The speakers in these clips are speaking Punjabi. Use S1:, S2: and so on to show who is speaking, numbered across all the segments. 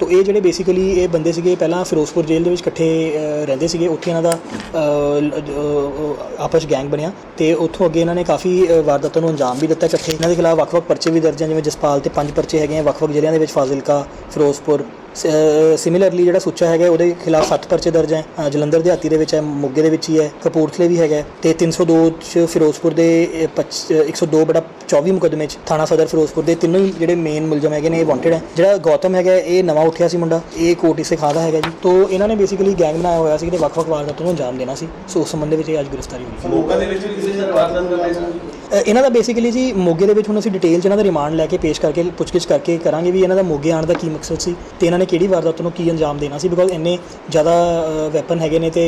S1: ਤੋ ਇਹ ਜਿਹੜੇ ਬੇਸਿਕਲੀ ਇਹ ਬੰਦੇ ਸੀਗੇ, ਪਹਿਲਾਂ ਫਿਰੋਜ਼ਪੁਰ ਜੇਲ੍ਹ ਦੇ ਵਿੱਚ ਇਕੱਠੇ ਰਹਿੰਦੇ ਸੀਗੇ। ਉੱਥੇ ਇਹਨਾਂ ਦਾ ਆਪਸ ਗੈਂਗ ਬਣਿਆ ਤੇ ਉੱਥੋਂ ਅੱਗੇ ਇਹਨਾਂ ਨੇ ਕਾਫੀ ਵਾਰਦਾਤਾਂ ਨੂੰ ਅੰਜਾਮ ਵੀ ਦਿੱਤਾ। ਇਕੱਠੇ ਇਹਨਾਂ ਦੇ ਖਿਲਾਫ ਵੱਖ-ਵੱਖ ਪਰਚੇ ਵੀ ਦਰਜ ਹਨ ਜਿਵੇਂ ਜਸਪਾਲ ਤੇ ਪੰਜ ਪਰਚੇ ਹੈਗੇ ਆ ਵੱਖ-ਵੱਖ ਜ਼ਿਲ੍ਹਿਆਂ ਦੇ ਵਿੱਚ, ਫਾਜ਼ਿਲਕਾ, ਫਿਰੋਜ਼ਪੁਰ ਸਿਮਿਲਰਲੀ ਜਿਹੜਾ ਸੁੱਚਾ ਹੈਗਾ ਉਹਦੇ ਖਿਲਾਫ ਸੱਤ ਪਰਚੇ ਦਰਜ ਹੈ। ਅ, ਜਲੰਧਰ ਦਿਹਾਤੀ ਦੇ ਵਿੱਚ ਹੈ ਮੋਗੇ ਦੇ ਵਿੱਚ ਹੀ ਹੈ ਕਪੂਰਥਲੇ ਵੀ ਹੈਗਾ ਤੇ 302 ਚ ਫਿਰੋਜ਼ਪੁਰ ਦੇ ਅ, ਪੱਚ- ਅ, 102 ਬੜਾ 24 ਮੁਕਦਮੇ ਚ ਥਾਣਾ ਸਦਰ ਫਿਰੋਜ਼ਪੁਰ ਦੇ ਤਿੰਨੋਂ ਹੀ ਜਿਹੜੇ ਮੇਨ ਮੁਲਜ਼ਮ ਹੈਗੇ ਨੇ ਇਹ ਵਾਂਟਡ ਹੈ। ਜਿਹੜਾ ਗੌਤਮ ਹੈਗਾ ਇਹ ਨਵਾਂ ਉੱਠਿਆ ਸੀ ਮੁੰਡਾ। ਇਹ ਕੋਟੀ ਸੇ ਖਾਦਾ ਹੈਗਾ ਜੀ। ਤੋਂ ਇਹਨਾਂ ਨੇ ਬੇਸਿਕਲੀ ਗੈਂਗ ਬਣਾਇਆ ਹੋਇਆ ਸੀ ਕਿ ਵੱਖ-ਵੱਖ ਵਾਰਦਾਤਾਂ ਨੂੰ ਅੰਜਾਮ ਦੇਣਾ ਸੀ। ਸੋ ਉਸ ਸੰਬੰਧ ਦੇ ਵਿੱਚ ਇਹ ਅੱਜ ਗ੍ਰਿਫਤਾਰੀ ਹੋਈ। ਸੀ
S2: ਦੇ ਵਿੱਚ ਕਿਸੇ ਨੇ ਵਾਰਦਾਤ ਸੀ?
S1: ਇਹਨਾਂ ਦਾ ਬੇਸਿਕਲੀ ਜੀ ਮੋਗੇ ਦੇ ਵਿੱਚ ਹੁਣ ਅਸੀਂ ਡਿਟੇਲ 'ਚ ਇਹਨਾਂ ਦਾ ਰਿਮਾਂਡ ਲੈ ਕੇ ਪੇਸ਼ ਕਰਕੇ ਪੁੱਛਗਿੱਛ ਕਰਕੇ ਕਰਾਂਗੇ ਵੀ ਇਹਨਾਂ ਦਾ ਮੋਗੇ ਆਉਣ ਦਾ ਕੀ ਮਕਸਦ ਸੀ ਤੇ ਇਹਨਾਂ ਨੇ ਕਿਹੜੀ ਵਾਰਦਾਤ ਨੂੰ ਕੀ ਅੰਜਾਮ ਦੇਣਾ ਸੀ ਬਿਕੋਜ਼ ਇੰਨੇ ਜ਼ਿਆਦਾ ਵੈਪਨ ਹੈਗੇ ਨੇ ਤੇ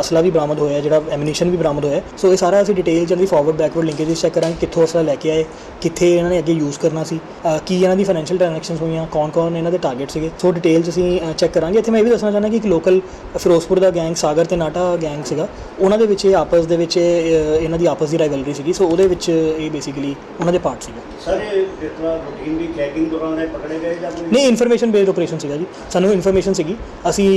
S1: ਅਸਲਾ ਵੀ ਬਰਾਮਦ ਹੋਇਆ ਜਿਹੜਾ ਐਮੂਨੀਸ਼ਨ ਵੀ ਬਰਾਮਦ ਹੋਇਆ ਸੋ ਇਹ ਸਾਰਾ ਅਸੀਂ ਡਿਟੇਲ 'ਚ ਦੀ ਫਾਰਵਰਡ ਬੈਕਵਰਡ ਲਿੰਕੇਜ ਚੈੱਕ ਕਰਾਂਗੇ, ਕਿੱਥੋਂ ਅਸਲਾ ਲੈ ਕੇ ਆਏ, ਕਿੱਥੇ ਇਹਨਾਂ ਨੇ ਅੱਗੇ ਯੂਜ਼ ਕਰਨਾ ਸੀ ਕੀ ਇਹਨਾਂ ਦੀ ਫਾਈਨੈਂਸ਼ੀਅਲ ਟ੍ਰਾਂਜੈਕਸ਼ਨਸ ਹੋਈਆਂ ਕੌਣ-ਕੌਣ ਇਹਨਾਂ ਦੇ ਟਾਰਗੇਟ ਸੀਗੇ। ਸੋ ਡਿਟੇਲ 'ਚ ਅਸੀਂ ਚੈੱਕ ਕਰਾਂਗੇ। ਇੱਥੇ ਮੈਂ ਇਹ ਵੀ ਦੱਸਣਾ ਚਾਹੁੰਦਾ ਕਿ ਇੱਕ ਲੋਕਲ ਫਿਰੋਜ਼ਪੁਰ ਦਾ ਗੈਂਗ ਸਾਗਰ ਤੇ ਨਾਟਾ ਗੈਂਗ ਸੀਗਾ। ਉਹਨਾਂ ਦੇ ਵਿੱਚ ਇਹ ਆਪਸ ਦੇ ਵਿੱਚ ਇਹਨਾਂ ਦੀ ਆਪਸ ਦੀ ਰਾਈਵਲਰੀ ਸੀਗੀ। ਸੋ ਉਹਦੇ ਵਿੱਚ ਇਹ ਬੇਸਿਕਲੀ ਉਹਨਾਂ ਦੇ ਪਾਰਟ ਸੀਗਾ।
S3: ਸਰ ਇਹ ਜਿਸ ਤਰ੍ਹਾਂ ਰੂਟੀਨ ਦੀ ਚੈਕਿੰਗ ਦੌਰਾਨ ਇਹ ਪਕੜੇ ਗਏ ਜਾਂ ਕੋਈ
S1: ਨਹੀਂ ਇਨਫੋਰਮੇਸ਼ਨ ਬੇਸਡ ਆਪਰੇਸ਼ਨ ਸੀਗਾ ਜੀ। ਸਾਨੂੰ ਇਨਫੋਰਮੇਸ਼ਨ ਸੀਗੀ। ਅਸੀਂ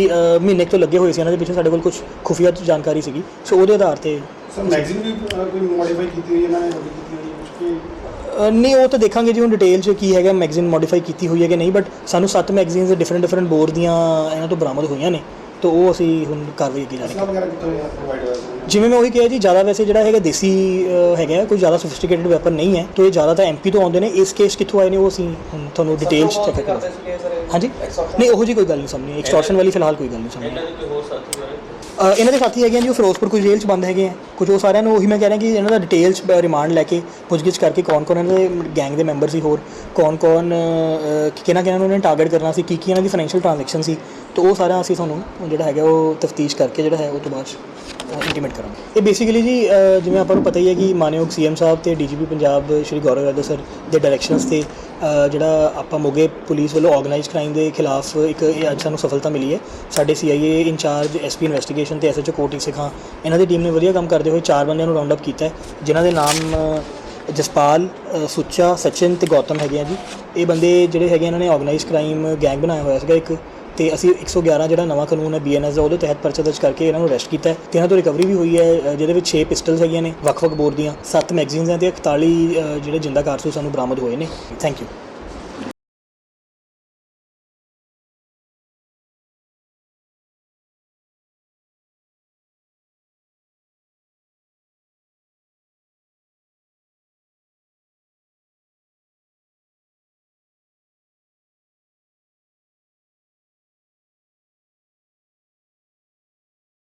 S1: ਮਹੀਨੇ ਕੁ ਤੋਂ ਲੱਗੇ ਹੋਏ ਸੀ ਇਹਨਾਂ ਦੇ ਪਿੱਛੇ ਸਾਡੇ ਕੋਲ ਕੁਝ ਖੁਫੀਆ ਜਾਣਕਾਰੀ ਸੀਗੀ। ਸੋ ਉਹਦੇ ਆਧਾਰ ਤੇ
S4: ਸਰ ਮੈਗਜ਼ੀਨ ਵੀ ਅਹ, ਕੋਈ ਮੋਡੀਫਾਈ ਕੀਤੀ ਹੋਈ ਹੈ ਇਹਨਾਂ ਨੇ ਮੋਡੀ ਕੀਤੀ ਹੋਈ ਹੈ ਕੁਝ ਕਿ
S1: ਅ, ਨਹੀਂ ਉਹ ਤਾਂ ਦੇਖਾਂਗੇ ਜੀ ਹੁਣ ਡਿਟੇਲ 'ਚ ਕੀ ਹੈਗਾ ਮੈਗਜ਼ੀਨ ਮੋਡੀਫਾਈ ਕੀਤੀ ਹੋਈ ਹੈ ਕਿ ਨਹੀਂ ਬਟ ਸਾਨੂੰ ਸੱਤ ਮੈਗਜ਼ੀਨਸ ਡਿਫਰੈਂਟ ਡਿਫਰੈਂਟ ਬੋਰਡ ਦੀਆਂ ਇਹਨਾਂ ਤੋਂ ਬਰਾਮਦ ਹੋਈਆਂ ਨੇ। ਤਾਂ ਉਹ ਅਸੀਂ ਹੁਣ ਕੀ
S4: ਵਗੈਰਾ ਕਿੱਥੋਂ ਪ੍ਰੋਵਾਈਡ ਹੋਇਆ ਸੀ?
S1: ਜਿਵੇਂ ਮੈਂ ਉਹੀ ਕਿਹਾ ਜੀ ਜ਼ਿਆਦਾ ਵੈਸੇ ਜਿਹੜਾ ਹੈਗਾ ਦੇਸੀ ਅ, ਹੈਗਾ ਕੋਈ ਜ਼ਿਆਦਾ ਸੋਫਿਸਟੀਕੇਟਡ ਵੈਪਨ ਨਹੀਂ ਹੈ ਤਾਂ ਇਹ ਜ਼ਿਆਦਾ ਤਾਂ ਐਮਪੀ ਤੋਂ ਆਉਂਦੇ ਨੇ ਇਸ ਕੇਸ ਕਿੱਥੋਂ ਆਏ ਨੇ ਉਹ ਅਸੀਂ ਹੁਣ ਤੁਹਾਨੂੰ ਡਿਟੇਲ 'ਚ ਚੈੱਕ ਕਰਾਂਗੇ। ਹਾਂਜੀ। ਨਹੀਂ ਉਹੋ ਜੀ ਕੋਈ ਗੱਲ ਨਹੀਂ ਸਾਹਮਣੇ ਐਕਸਟੋਰਸ਼ਨ ਵਾਲੀ ਫਿਲਹਾਲ ਕੋਈ ਗੱਲ ਨਹੀਂ ਸਾਹਮਣੇ।
S2: ਇਹਨਾਂ ਦੇ ਕੋਈ ਹੋਰ ਸਾਥੀ ਬਾਰੇ
S1: ਅ, ਇਹਨਾਂ ਦੇ ਸਾਥੀ ਹੈਗੇ ਆ ਜੀ ਉਹ ਫਿਰੋਜ਼ਪੁਰ ਕੁਝ ਜੇਲ੍ਹ 'ਚ ਬੰਦ ਹੈਗੇ ਆ। ਕੁਝ ਉਹ ਸਾਰਿਆਂ ਨੂੰ ਉਹੀ ਮੈਂ ਕਹਿ ਰਿਹਾ ਕਿ ਇਹਨਾਂ ਦਾ ਡਿਟੇਲ 'ਚ ਰਿਮਾਂਡ ਲੈ ਕੇ ਪੁੱਛਗਿੱਛ ਕਰਕੇ ਕੌਣ ਕੌਣ ਇਹਨਾਂ ਦੇ ਗੈਂਗ ਦੇ ਮੈਂਬਰ ਸੀ ਹੋਰ ਕੌਣ ਕੌਣ ਕਿਹਨਾਂ ਕਿਹਨਾਂ ਨੂੰ ਇਹਨਾਂ ਨੇ ਟਾਰਗੇਟ ਕਰਨਾ ਸੀ ਕੀ ਕੀ ਇਹਨਾਂ ਦੀ ਫਾਈਨੈਂਸ਼ੀਅਲ ਟ੍ਰਾਂਜੈਕਸ਼ਨ ਸੀ। ਤਾਂ ਉਹ ਸਾਰਾ ਅਸੀਂ ਤੁਹਾਨੂੰ ਜਿਹੜਾ ਹੈਗਾ ਉਹ ਤਫਤੀਸ਼ ਕਰਕੇ ਜਿਹੜਾ ਹੈ ਉਹ ਤੋਂ ਬਾਅਦ 'ਚ ਇੰਟੀਮੇਟ ਕਰਾਂਗੇ। ਇਹ ਬੇਸਿਕਲੀ ਜੀ ਜਿਵੇਂ ਆਪਾਂ ਨੂੰ ਪਤਾ ਹੀ ਹੈ ਕਿ ਮਾਨਯੋਗ ਸੀਐਮ ਸਾਹਿਬ ਤੇ ਡੀਜੀਪੀ ਪੰਜਾਬ, ਸ਼੍ਰੀ ਗੌਰਵ ਯਾਦਵ ਸਰ ਦੇ ਡਾਇਰੈਕਸ਼ਨਸ ਤੇ ਜਿਹੜਾ ਆਪਾਂ ਮੋਗੇ ਪੁਲਿਸ ਵੱਲੋਂ ਆਰਗੇਨਾਈਜ਼ਡ ਕ੍ਰਾਈਮ ਦੇ ਖਿਲਾਫ ਇੱਕ ਇਹ ਅੱਜ ਸਾਨੂੰ ਸਫਲਤਾ ਮਿਲੀ ਹੈ। ਸਾਡੇ ਸੀਆਈਏ ਇੰਚਾਰਜ ਐਸਪੀ ਇਨਵੈਸਟੀਗੇਸ਼ਨ ਤੇ ਐਸਐਚਓ ਕੋਟੀ ਸਿਖਾਂ, ਇਹਨਾਂ ਦੀ ਟੀਮ ਨੇ ਵਧੀਆ ਕੰਮ ਕਰਦੇ ਹੋਏ ਚਾਰ ਬੰਦਿਆਂ ਨੂੰ ਰਾਉਂਡ ਅਪ ਕੀਤਾ ਹੈ, ਜਿਨ੍ਹਾਂ ਦੇ ਨਾਮ ਜਸਪਾਲ ਸੁੱਚਾ, ਸਚਿਨ ਤੇ ਗੌਤਮ ਹੈਗੇ ਆ ਜੀ। ਇਹ ਬੰਦੇ ਜਿਹੜੇ ਹੈਗੇ ਇਹਨਾਂ ਨੇ ਆਰਗੇਨਾਈਜ਼ਡ ਕ੍ਰਾਈਮ ਗੈਂਗ ਬਣਾਇਆ ਹੋਇਆ ਸੀਗਾ ਇੱਕ। ਤੇ ਅਸੀਂ 111 ਜਿਹੜਾ ਨਵਾਂ ਕਾਨੂੰਨ ਹੈ ਬੀਐਨਐਸ ਦਾ, ਉਹਦੇ ਤਹਿਤ ਪਰਚਾ ਦਰਜ ਕਰਕੇ ਇਹਨਾਂ ਨੂੰ ਅਰੈਸਟ ਕੀਤਾ ਹੈ ਤੇ ਇਹਨਾਂ ਤੋਂ ਰਿਕਵਰੀ ਵੀ ਹੋਈ ਹੈ ਜਿਹਦੇ ਵਿੱਚ 6 ਪਿਸਟਲਸ ਹੈਗੀਆਂ ਨੇ, ਵੱਖ-ਵੱਖ ਬੋਰ ਦੀਆਂ 7 ਮੈਗਜ਼ੀਨਸ हैं ਤੇ 41 ਜਿਹੜੇ ਜਿੰਦਾ ਕਾਰਤੂਸ ਸਾਨੂੰ ਬਰਾਮਦ ਹੋਏ ਨੇ। Thank you